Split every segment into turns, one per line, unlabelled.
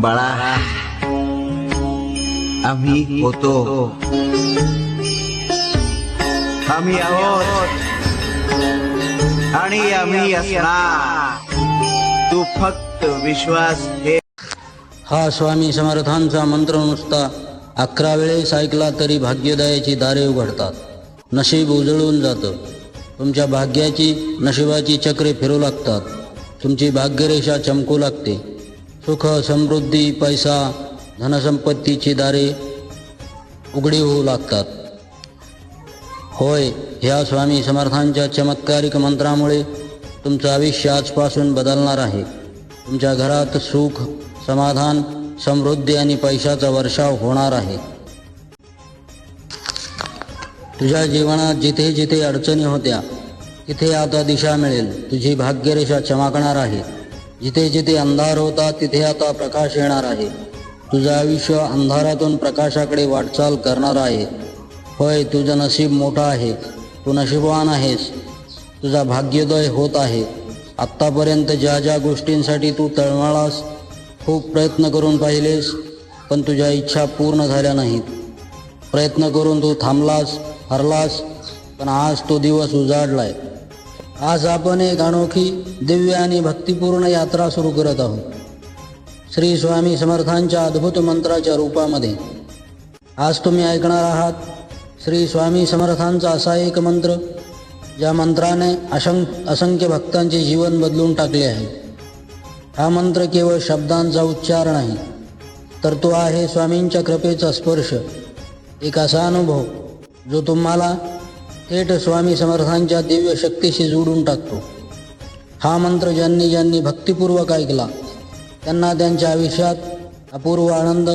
बाळा आम्ही होतो आम्ही आहोत आणि आम्ही असणार तू फक्त विश्वास हे
हा स्वामी समर्थांचा मंत्र नुसता अकरा वेळेस ऐकला तरी भाग्यदायाची दारे उघडतात नशीब उजळून जातं तुमच्या भाग्याची नशिबाची चक्रे फिरू लागतात तुमची भाग्यरेषा चमकू लागते सुख समृद्धी पैसा धनसंपत्तीची दारे उघडी होऊ लागतात. होय ह्या स्वामी समर्थांच्या चमत्कारिक मंत्रामुळे तुमचं आयुष्य आजपासून बदलणार आहे. तुमच्या घरात सुख समाधान समृद्धी आणि पैशाचा वर्षाव होणार आहे. तुझ्या जीवनात जिथे जिथे अडचणी होत्या तिथे आता दिशा मिळेल. तुझी भाग्यरेषा चमकणार आहे. जिथे जिथे अंधार होता तिथे आता प्रकाश येणार आहे. तुझं आयुष्य अंधारातून प्रकाशाकडे वाटचाल करणार आहे. होय तुझं नशीब मोठं आहे. तू नशीबवान आहेस. तुझा भाग्योदय होत आहे. आत्तापर्यंत ज्या ज्या गोष्टींसाठी तू तळमळास खूप प्रयत्न करून पाहिलेस पण तुझ्या इच्छा पूर्ण झाल्या नाहीत. प्रयत्न करून तू थांबलास हरलास पण आज तो दिवस उजाडलाय. आज आपण एक अनोखी दिव्य आणि भक्तिपूर्ण यात्रा सुरू करत आहोत. श्री स्वामी समर्थांच्या अद्भुत मंत्राच्या रूपामध्ये. आज तुम्ही ऐकणार आहात श्री स्वामी समर्थांचा असा एक मंत्र ज्या मंत्राने असं असंख्य भक्तांचे जीवन बदलून टाकले आहे. हा मंत्र केवळ शब्दांचा उच्चार नाही तर तो आहे स्वामींच्या कृपेचा स्पर्श. एक असा अनुभव जो तुम्हाला थेट स्वामी समर्थांच्या दिव्य शक्तीशी जोडून टाकतो. हा मंत्र ज्यांनी ज्यांनी भक्तिपूर्वक ऐकला त्यांना त्यांच्या आयुष्यात अपूर्व आनंद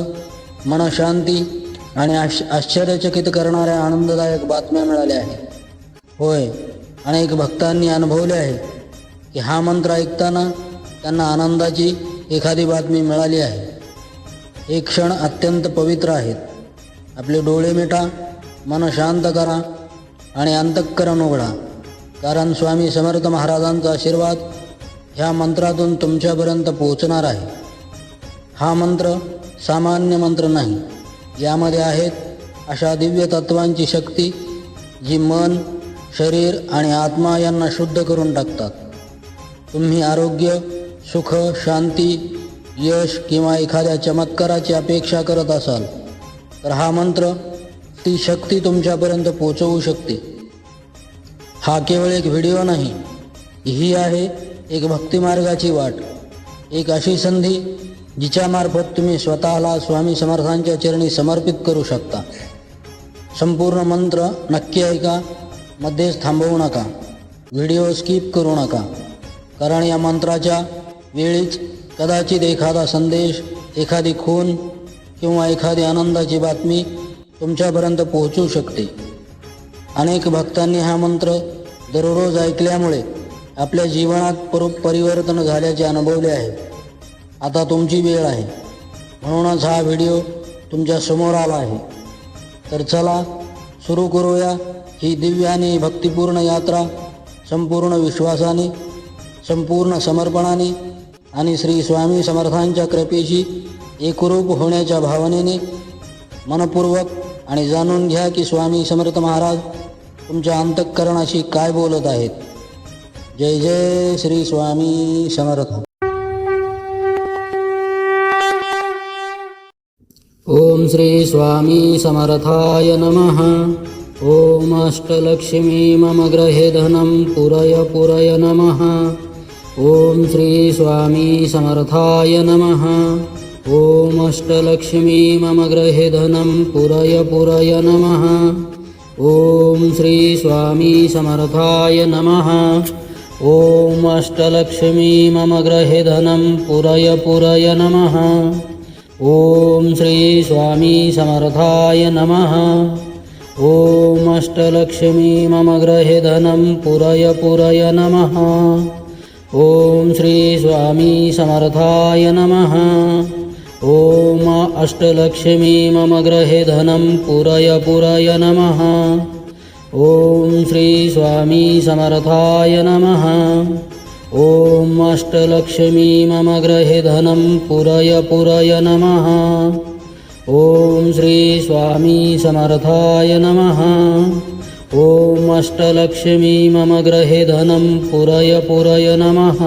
मनशांती आणि आश आश्चर्यचकित करणाऱ्या आनंददायक बातम्या मिळाल्या आहेत. होय अनेक भक्तांनी अनुभवले आहे की हा मंत्र ऐकताना त्यांना आनंदाची एखादी बातमी मिळाली आहे. हे क्षण अत्यंत पवित्र आहेत. आपले डोळे मिटा मन शांत करा आणि अंतःकरण उघडा. कारण स्वामी समर्थ महाराजांचा आशीर्वाद ह्या मंत्रातून तुमच्यापर्यंत पोहोचणार आहे. हा मंत्र सामान्य मंत्र नाही. यामध्ये आहेत अशा दिव्य तत्वांची शक्ती जी मन शरीर आणि आत्मा यांना शुद्ध करून टाकतात. तुम्ही आरोग्य सुख शांती यश किंवा एखाद्या चमत्काराची अपेक्षा करत असाल तर हा मंत्र ती शक्ती तुमच्यापर्यंत पोचवू शकते. हा केवळ एक व्हिडिओ नाही ही आहे एक भक्तिमार्गाची वाट. एक अशी संधी जिच्यामार्फत तुम्ही स्वतःला स्वामी समर्थांच्या चरणी समर्पित करू शकता. संपूर्ण मंत्र नक्की ऐका मध्येच थांबवू नका व्हिडिओ स्किप करू नका कारण या मंत्राच्या वेळीच कदाचित एखादा संदेश एखादी खून किंवा एखादी आनंदाची बातमी तुमच्यापर्यंत पोहोचू शकते. अनेक भक्तांनी हा मंत्र दररोज ऐकल्यामुळे आपल्या जीवनात पर परिवर्तन झाल्याचे अनुभवले आहे. आता तुमची वेळ आहे. म्हणूनच हा व्हिडिओ तुमच्यासमोर आला आहे. तर चला सुरू करूया ही दिव्य आणि भक्तिपूर्ण यात्रा संपूर्ण विश्वासाने संपूर्ण समर्पणाने आणि श्री स्वामी समर्थांच्या कृपेशी एकरूप होण्याच्या भावनेने मनपूर्वक आणि जाणून घ्या की स्वामी समर्थ महाराज तुमच्या अंतःकरणाशी काय बोलत आहेत. जय जय श्री स्वामी समर्थ. ओम श्री स्वामी समर्थाय नमः. ओम अष्टलक्ष्मी मम गृहे धनं पुरय पुरय नमः. ओम श्री स्वामी समर्थाय नमः. ॐ अष्टलक्ष्मी मम गृहे धनं पुरय पुरय नमः। ॐ श्री स्वामी समर्थाय नमः। ॐ अष्टलक्ष्मी मम गृहे धनं पुरय पुरय नमः। ॐ श्री स्वामी समर्थाय नमः। ॐ अष्टलक्ष्मी मम गृहे धनं पुरय पुरय नमः। ॐ श्री स्वामी समर्थाय नमः ॐ अष्टलक्ष्मी मम गृहे धनं पुरय पुरय नमः। ॐ श्री स्वामी समर्थाय नमः। ॐ अष्टलक्ष्मी मम गृहे धनं पुरय पुरय नमः। ॐ श्री स्वामी समर्थाय नमः। ॐ अष्टलक्ष्मी मम गृहे धनं पुरय पुरय नमः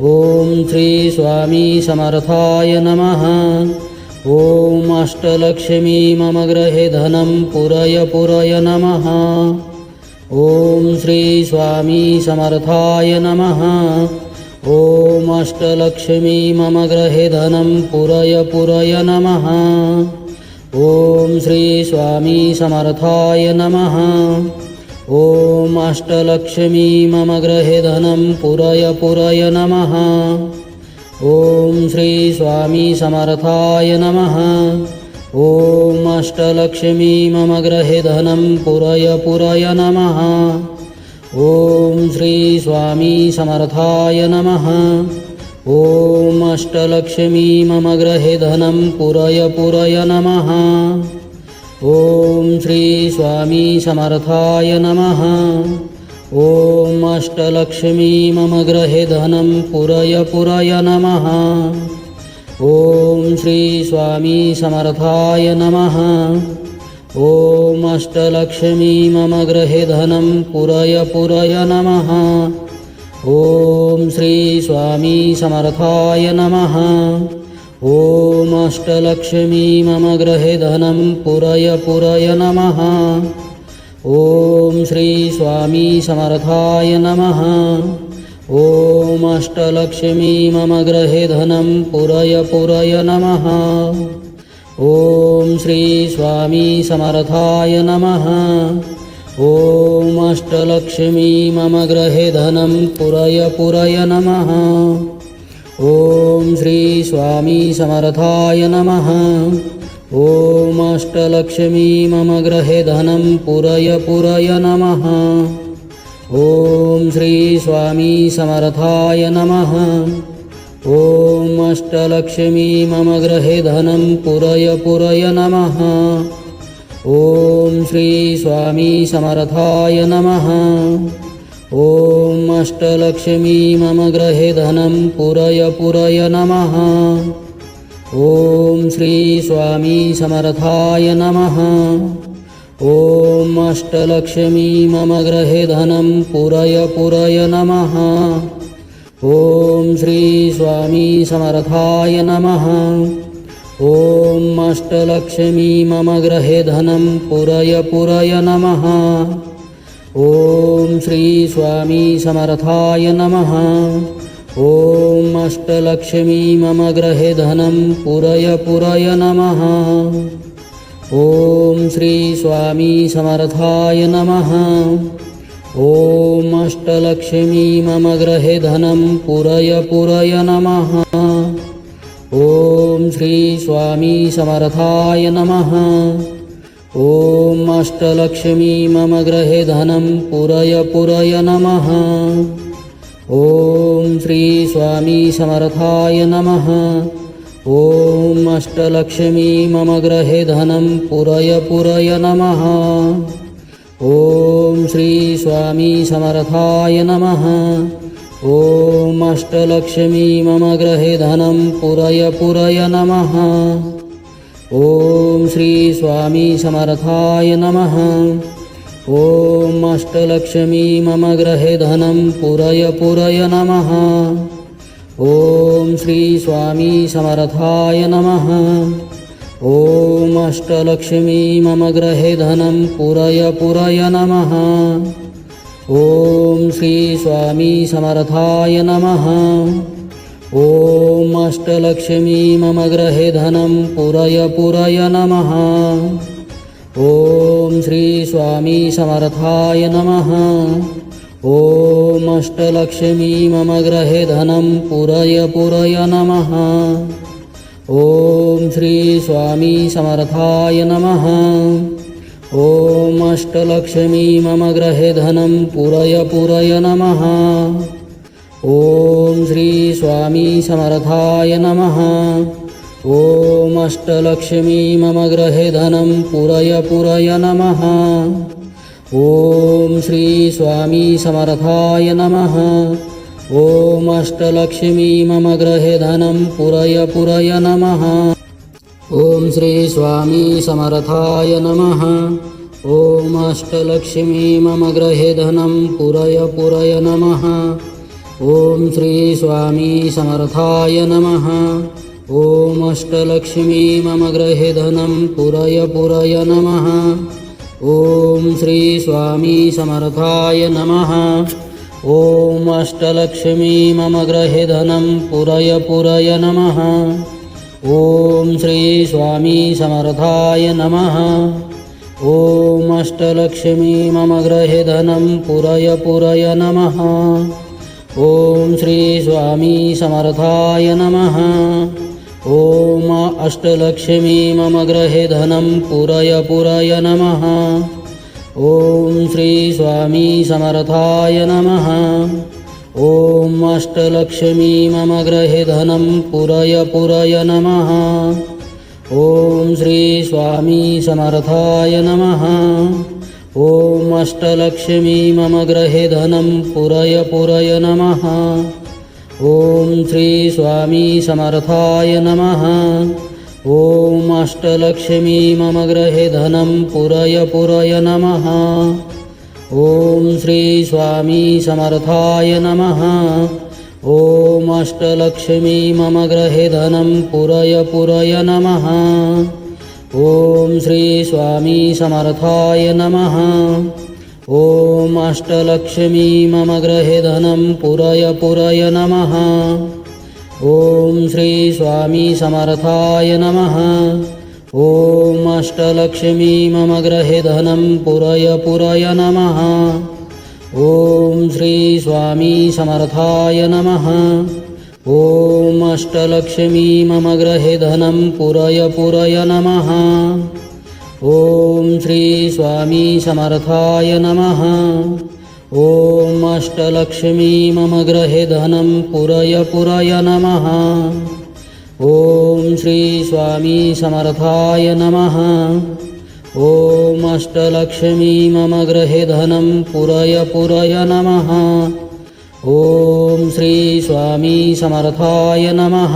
ॐ श्री स्वामी समर्थाय नमः। ॐ अष्टलक्ष्मी मम गृहे धनं पुरय पुरय नमः। ॐ श्री स्वामी समर्थाय नमः। ॐ अष्टलक्ष्मी मम गृहे धनं पुरय पुरय नमः। ॐ श्री स्वामी समर्थाय नमः ॐ अष्टलक्ष्मी मम गृहे धनं पुरय पुरय नमः। ॐ श्री स्वामी समर्थाय नमः। ॐ अष्टलक्ष्मी मम गृहे धनं पुरय पुरय नमः। ॐ श्री स्वामी समर्थाय नमः। ॐ अष्टलक्ष्मी मम गृहे धनं पुरय पुरय नमः ॐ श्री स्वामी समर्थाय नमः। ॐ अष्टलक्ष्मी मम गृहे धनं पुरय पुरय नमः। ॐ श्री स्वामी समर्थाय नमः। ॐ अष्टलक्ष्मी मम गृहे धनं पुरय पुरय नमः। ॐ श्री स्वामी समर्थाय नमः ॐ अष्टलक्ष्मी मम गृहे धनं पुरय पुरय नमः। ॐ श्री स्वामी समर्थाय नमः। ॐ अष्टलक्ष्मी मम गृहे धनं पुरय पुरय नमः। ॐ श्री स्वामी समर्थाय नमः। ॐ अष्टलक्ष्मी मम गृहे धनं पुरय पुरय नमः ॐ श्री स्वामी समर्थाय नमः। ॐ अष्टलक्ष्मी मम गृहे धनं पुरय पुरय नमः। ॐ श्री स्वामी समर्थाय नमः। ॐ अष्टलक्ष्मी मम गृहे धनं पुरय पुरय नमः। ॐ श्री स्वामी समर्थाय नमः ॐ अष्टलक्ष्मी मम गृहे धनं पुरय पुरय नमः। ॐ श्री स्वामी समर्थाय नमः। ॐ अष्टलक्ष्मी मम गृहे धनं पुरय पुरय नमः। ॐ श्री स्वामी समर्थाय नमः। ॐ अष्टलक्ष्मी मम गृहे धनं पुरय पुरय नमः ॐ श्री स्वामी समर्थाय नमः। ॐ अष्टलक्ष्मी मम गृहे धनं पुरय पुरय नमः। ॐ श्री स्वामी समर्थाय नमः। ॐ अष्टलक्ष्मी मम गृहे धनं पुरय पुरय नमः। ॐ श्री स्वामी समर्थाय नमः ॐ अष्टलक्ष्मी मम गृहे धनं पुरय पुरय नमः। ॐ श्री स्वामी समर्थाय नमः। ॐ अष्टलक्ष्मी मम गृहे धनं पुरय पुरय नमः। ॐ श्री स्वामी समर्थाय नमः। ॐ अष्टलक्ष्मी मम गृहे धनं पुरय पुरय नमः ॐ श्री स्वामी समर्थाय नमः। ॐ अष्टलक्ष्मी मम गृहे धनं पुरय पुरय नमः। ॐ श्री स्वामी समर्थाय नमः। ॐ अष्टलक्ष्मी मम गृहे धनं पुरय पुरय नमः। ॐ श्री स्वामी समर्थाय नमः ॐ अष्टलक्ष्मी मम गृहे धनं पुरय पुरय नमः। ॐ श्री स्वामी समर्थाय नमः। ॐ अष्टलक्ष्मी मम गृहे धनं पुरय पुरय नमः। ॐ श्री स्वामी समर्थाय नमः। ॐ अष्टलक्ष्मी मम गृहे धनं पुरय पुरय नमः ॐ स्वामी समर्थाय नमः। ॐ अष्टलक्ष्मी मम गृहे धनं पुरय पुरय नमः। ॐ श्री समर्थाय नमः। ॐ अष्टलक्ष्मी मम गृहे धनं पुरय पुरय नमः। ॐ श्री स्वामी नमः। ॐ अष्टलक्ष्मी मम गृहे धनं पुरय पुरय नमः ॐ श्री स्वामी समर्थाय नमः। ॐ अष्टलक्ष्मी मम गृहे धनं पुरय पुरय नमः। ॐ श्री स्वामी समर्थाय नमः। ॐ अष्टलक्ष्मी मम गृहे धनं पुरय पुरय नमः। ॐ श्री स्वामी समर्थाय नमः। ॐ अष्टलक्ष्मी मम गृहे धनं पुरय पुरय नमः ॐ श्री स्वामी समर्थाय नमः। ॐ अष्टलक्ष्मी मम गृहे धनं पुरय पुरय नमः। ॐ श्री स्वामी समर्थाय नमः। ॐ अष्टलक्ष्मी मम गृहे धनं पुरय पुरय नमः। ॐ श्री स्वामी समर्थाय नमः ॐ अष्टलक्ष्मी मम गृहे धनं पुरय पुरय नमः। ॐ श्री स्वामी समर्थाय नमः। ॐ अष्टलक्ष्मी मम गृहे धनं पुरय पुरय नमः। ॐ श्री स्वामी समर्थाय नमः। ॐ अष्टलक्ष्मी मम गृहे धनं पुरय पुरय नमः ॐ श्री स्वामी समर्थाय नमः। ॐ अष्टलक्ष्मी मम गृहे धनं पुरय पुरय नमः। ॐ श्री स्वामी समर्थाय नमः। ॐ अष्टलक्ष्मी मम गृहे धनं पुरय पुरय नमः। ॐ श्री स्वामी समर्थाय नमः ॐ अष्टलक्ष्मी मम गृहे धनं पुरय पुरय नमः। ॐ श्री स्वामी समर्थाय नमः। ॐ अष्टलक्ष्मी मम गृहे धनं पुरय पुरय नमः। ॐ श्री स्वामी समर्थाय नमः। ॐ अष्टलक्ष्मी मम गृहे धनं पुरय पुरय नमः ॐ श्री स्वामी समर्थाय नमः।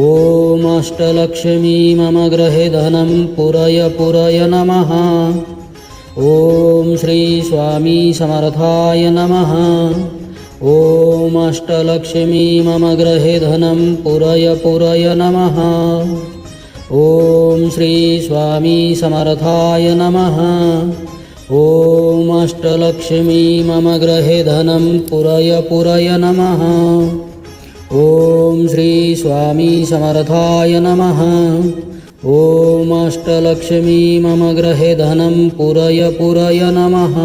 ॐ अष्टलक्ष्मी मम गृहे धनं पुरय पुरय नमः। ॐ श्री स्वामी समर्थाय नमः। ॐ अष्टलक्ष्मी मम गृहे धनं पुरय पुरय नमः। ॐ श्री स्वामी समर्थाय नमः ॐ अष्टलक्ष्मी मम गृहे धनं पुरय पुरय नमः। ॐ श्री स्वामी समर्थाय नमः। ॐ अष्टलक्ष्मी मम गृहे धनं पुरय पुरय नमः।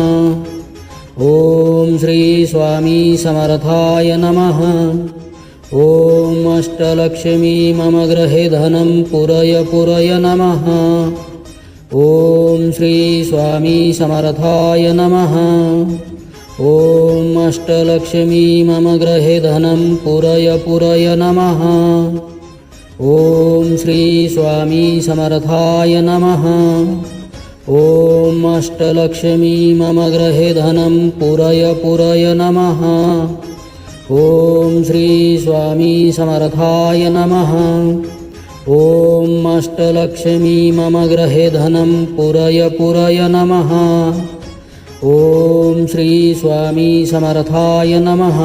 ॐ स्वामी समर्थाय नमः। ॐ अष्टलक्ष्मी मम गृहे धनं पुरय पुरय नमः ॐ स्वामी समर्थाय नमः। ॐ अष्टलक्ष्मी मम गृहे धनं पुरय पुरय नमः। ॐ श्री समर्थाय नमः। ॐ अष्टलक्ष्मी मम गृहे धनं पुरय पुरय नमः। ॐ श्री समर्थाय नमः ॐ अष्टलक्ष्मी मम गृहे धनं पुरय पुरय नमः। ॐ श्री स्वामी समर्थाय नमः।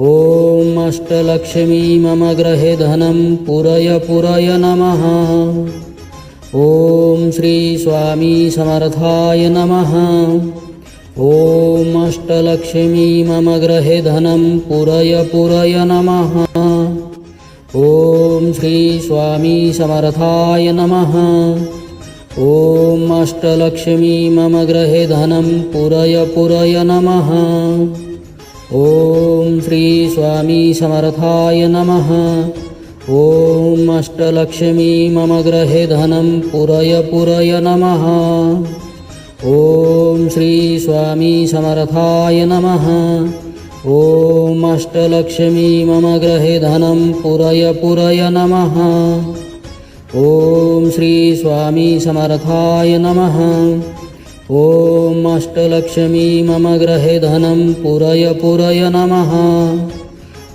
ॐ अष्टलक्ष्मी मम गृहे धनं पुरय पुरय नमः। ॐ श्री स्वामी समर्थाय नमः। ॐ अष्टलक्ष्मी मम गृहे धनं पुरय पुरय नमः ॐ श्री स्वामी समर्थाय नमः। ॐ अष्टलक्ष्मी मम गृहे धनं पुरय पुरय नमः। ॐ श्री स्वामी समर्थाय नमः। ॐ अष्टलक्ष्मी मम गृहे धनं पुरय पुरय नमः। ॐ श्री स्वामी समर्थाय नमः ॐ अष्टलक्ष्मी मम गृहे धनं पुरय पुरय नमः। ॐ श्री स्वामी समर्थाय नमः। ॐ अष्टलक्ष्मी मम गृहे धनं पुरय पुरय नमः।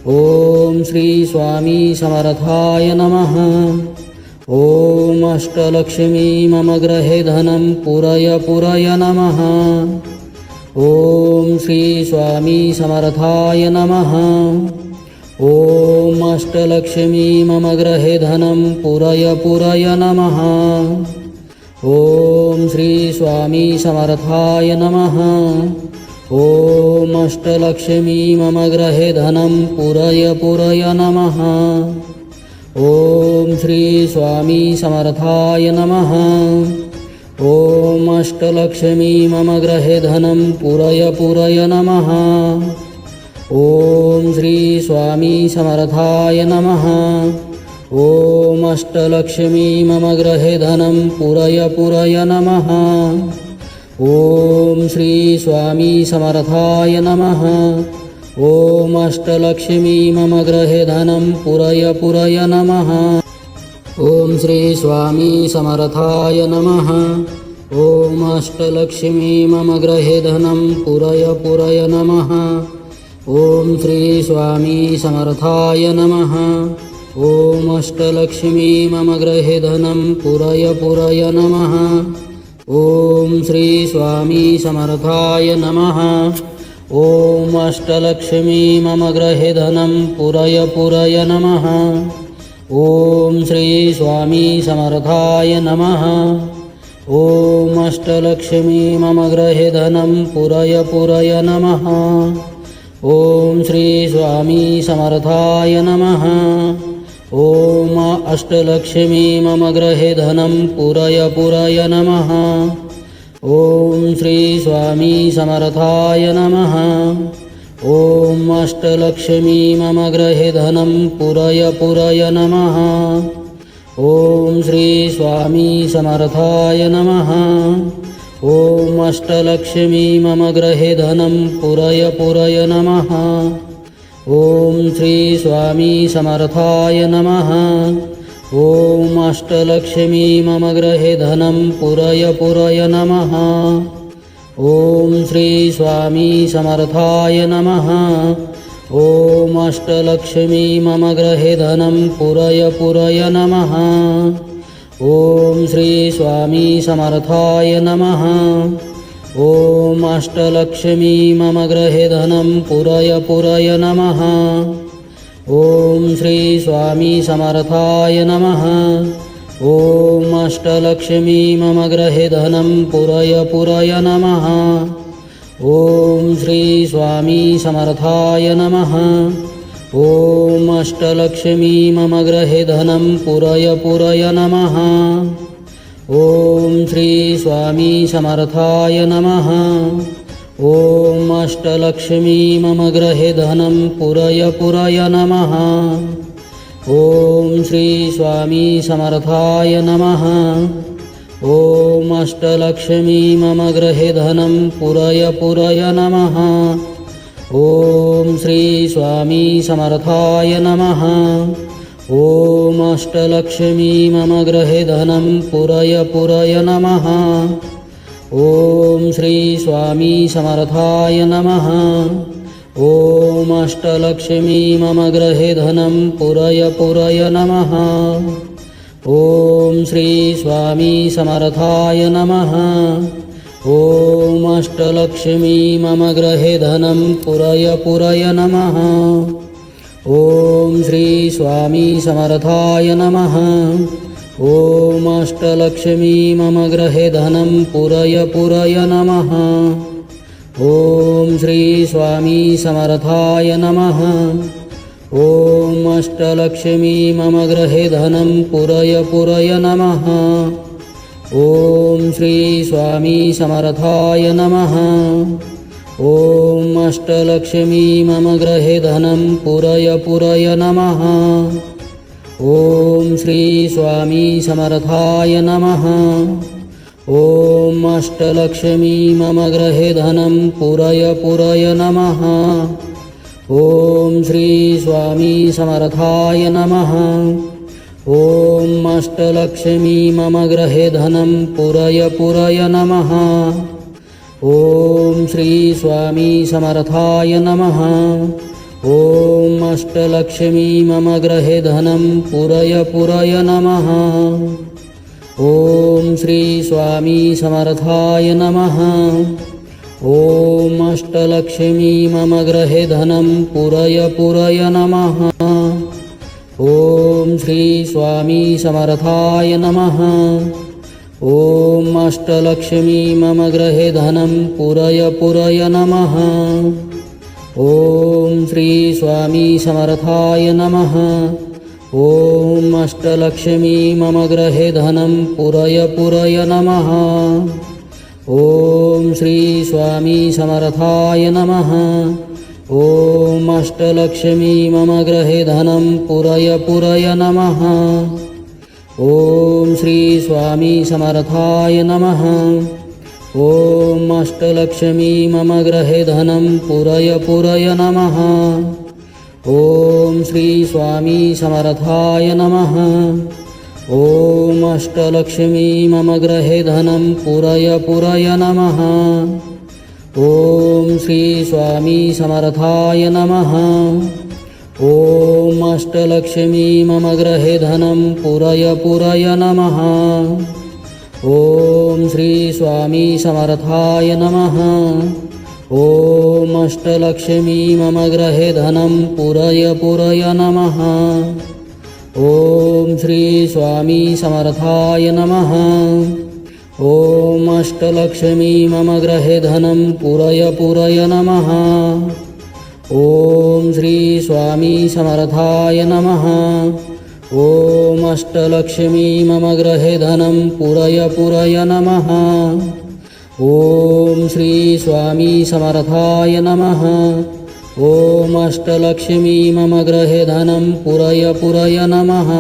ॐ श्री स्वामी समर्थाय नमः। ॐ अष्टलक्ष्मी मम गृहे धनं पुरय पुरय नमः ॐ श्री स्वामी समर्थाय नमः। ॐ अष्टलक्ष्मी मम गृहे धनं पुरय पुरय नमः। ॐ श्री स्वामी समर्थाय नमः। ॐ अष्टलक्ष्मी मम गृहे धनं पुरय पुरय नमः। ॐ श्री स्वामी समर्थाय नमः ॐ अष्टलक्ष्मी मम गृहे धनं पुरय पुरय नमः। ॐ श्री स्वामी समर्थाय नमः। ॐ अष्टलक्ष्मी मम गृहे धनं पुरय पुरय नमः। ॐ श्री स्वामी समर्थाय नमः। ॐ अष्टलक्ष्मी मम गृहे धनं पुरय पुरय नमः ॐ श्री स्वामी समर्थाय नमः। ॐ अष्टलक्ष्मी मम गृहे धनं पुरय पुरय नमः। ॐ श्री स्वामी समर्थाय नमः। ॐ अष्टलक्ष्मी मम गृहे धनं पुरय पुरय नमः। ॐ श्री स्वामी समर्थाय नमः। ॐ अष्टलक्ष्मी मम गृहे धनं पुरय पुरय नमः ॐ श्री स्वामी समर्थाय नमः। ॐ अष्टलक्ष्मी मम गृहे धनं पुरय पुरय नमः। ॐ श्री स्वामी समर्थाय नमः। ॐ अष्टलक्ष्मी मम गृहे धनं पुरय पुरय नमः। ॐ श्री स्वामी समर्थाय नमः ॐ अष्टलक्ष्मी मम गृहे धनं पुरय पुरय नमः। ॐ श्री स्वामी समर्थाय नमः। ॐ अष्टलक्ष्मी मम गृहे धनं पुरय पुरय नमः। ॐ श्री स्वामी समर्थाय नमः। ॐ अष्टलक्ष्मी मम गृहे धनं पुरय पुरय नमः ॐ श्री स्वामी समर्थाय नमः। ॐ अष्टलक्ष्मी मम गृहे धनं पुरय पुरय नमः। ॐ श्री स्वामी समर्थाय नमः। ॐ अष्टलक्ष्मी मम गृहे धनं पुरय पुरय नमः। ॐ श्री स्वामी समर्थाय नमः ॐ अष्टलक्ष्मी मम गृहे धनं पुरय पुरय नमः। ॐ श्री स्वामी समर्थाय नमः। ॐ अष्टलक्ष्मी मम गृहे धनं पुरय पुरय नमः। ॐ श्री स्वामी समर्थाय नमः। ॐ अष्टलक्ष्मी मम गृहे धनं पुरय पुरय नमः ॐ श्री स्वामी समर्थाय नमः। ॐ अष्टलक्ष्मी मम गृहे धनं पुरय पुरय नमः। ॐ श्री स्वामी समर्थाय नमः। ॐ अष्टलक्ष्मी मम गृहे धनं पुरय पुरय नमः। ॐ श्री स्वामी समर्थाय नमः ॐ अष्टलक्ष्मी मम गृहे धनं पुरय पुरय नमः। ॐ श्री स्वामी समर्थाय नमः। ॐ अष्टलक्ष्मी मम गृहे धनं पुरय पुरय नमः। ॐ श्री स्वामी समर्थाय नमः। ॐ अष्टलक्ष्मी मम गृहे धनं पुरय पुरय नमः ॐ श्री स्वामी समर्थाय नमः। ॐ अष्टलक्ष्मी मम गृहे धनं पुरय पुरय नमः। ॐ श्री स्वामी समर्थाय नमः। ॐ अष्टलक्ष्मी मम गृहे धनं पुरय पुरय नमः। ॐ श्री स्वामी समर्थाय नमः ॐ अष्टलक्ष्मी मम गृहे धनं पुरय पुरय नमः। ॐ श्री स्वामी समर्थाय नमः। ॐ अष्टलक्ष्मी मम गृहे धनं पुरय पुरय नमः। ॐ श्री स्वामी समर्थाय नमः। ॐ अष्टलक्ष्मी मम गृहे धनं पुरय पुरय नमः ॐ श्री स्वामी समर्थाय नमः। ॐ अष्टलक्ष्मी मम गृहे धनं पुरय पुरय नमः। ॐ श्री स्वामी समर्थाय नमः। ॐ अष्टलक्ष्मी मम गृहे धनं पुरय पुरय नमः। ॐ श्री स्वामी समर्थाय नमः ॐ अष्टलक्ष्मी मम गृहे धनं पुरय पुरय नमः। ॐ श्री स्वामी समर्थाय नमः। ॐ अष्टलक्ष्मी मम गृहे धनं पुरय पुरय नमः। ॐ श्री स्वामी समर्थाय नमः। ॐ अष्टलक्ष्मी मम गृहे धनं पुरय पुरय नमः ॐ श्री स्वामी समर्थाय नमः। ॐ अष्टलक्ष्मी मम गृहे धनं पुरय पुरय नमः। ॐ श्री स्वामी समर्थाय नमः। ॐ अष्टलक्ष्मी मम गृहे धनं पुरय पुरय नमः। ॐ श्री स्वामी समर्थाय नमः ॐ अष्टलक्ष्मी मम गृहे धनं पुरय पुरय नमः। ॐ श्री स्वामी समर्थाय नमः। ॐ अष्टलक्ष्मी मम गृहे धनं पुरय पुरय नमः। ॐ स्वामी समर्थाय नमः। ॐ अष्टलक्ष्मी मम गृहे धनं पुरय पुरय नमः ॐ श्री स्वामी समर्थाय नमः। ॐ अष्टलक्ष्मी मम गृहे धनं पुरय पुरय नमः